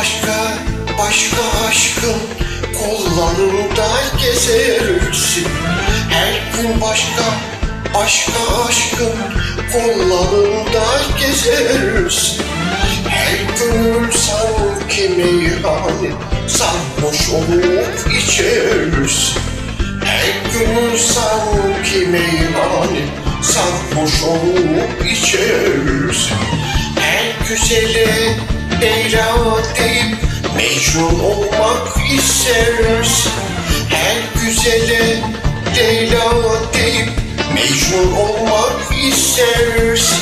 gün başka, başka aşkın kollarında gezersin. Her gün başka, başka aşkın kollarında gezersin. Her gönül sanki meyhane sarhoş olup içersin. Her gönül sanki meyhane sarhoş olup içersin. Her güzele Leyla deyip Mecnun olmak istersin. Her güzele Leyla deyip Mecnun olmak istersin.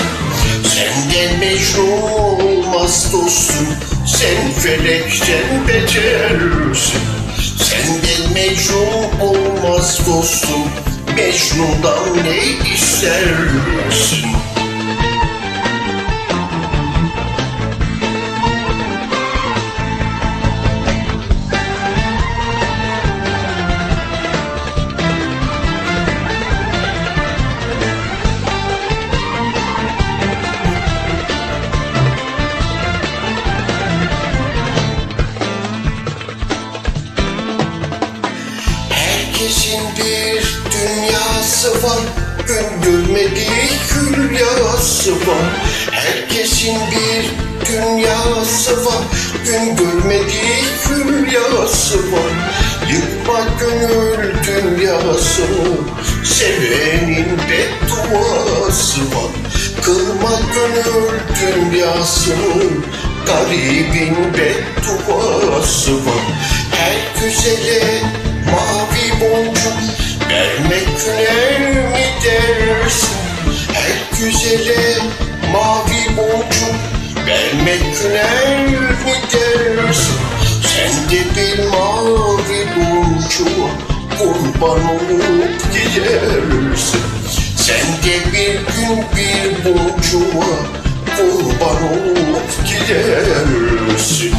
Senden Mecnun olmaz dostum Sen felekten betersin Senden Mecnun olmaz dostum Mecnun'dan ne istersin? Herkesin bir dünyası var Gün görmediği hülyası var. Herkesin bir dünyası var Gün görmediği hülyası var. Yıkma gönül dünyasını Sevenin bedduası var. Kırma gönül dünyasını Garibin bedduası var. Her güzele mavi boncuk Vermek güner mi dersin? Her güzele mavi boncuk Vermek güner mi dersin? Sen de bir mavi boncuğa kurban olup gidersin Sen de bir gün bir boncuğa kurban olup gidersin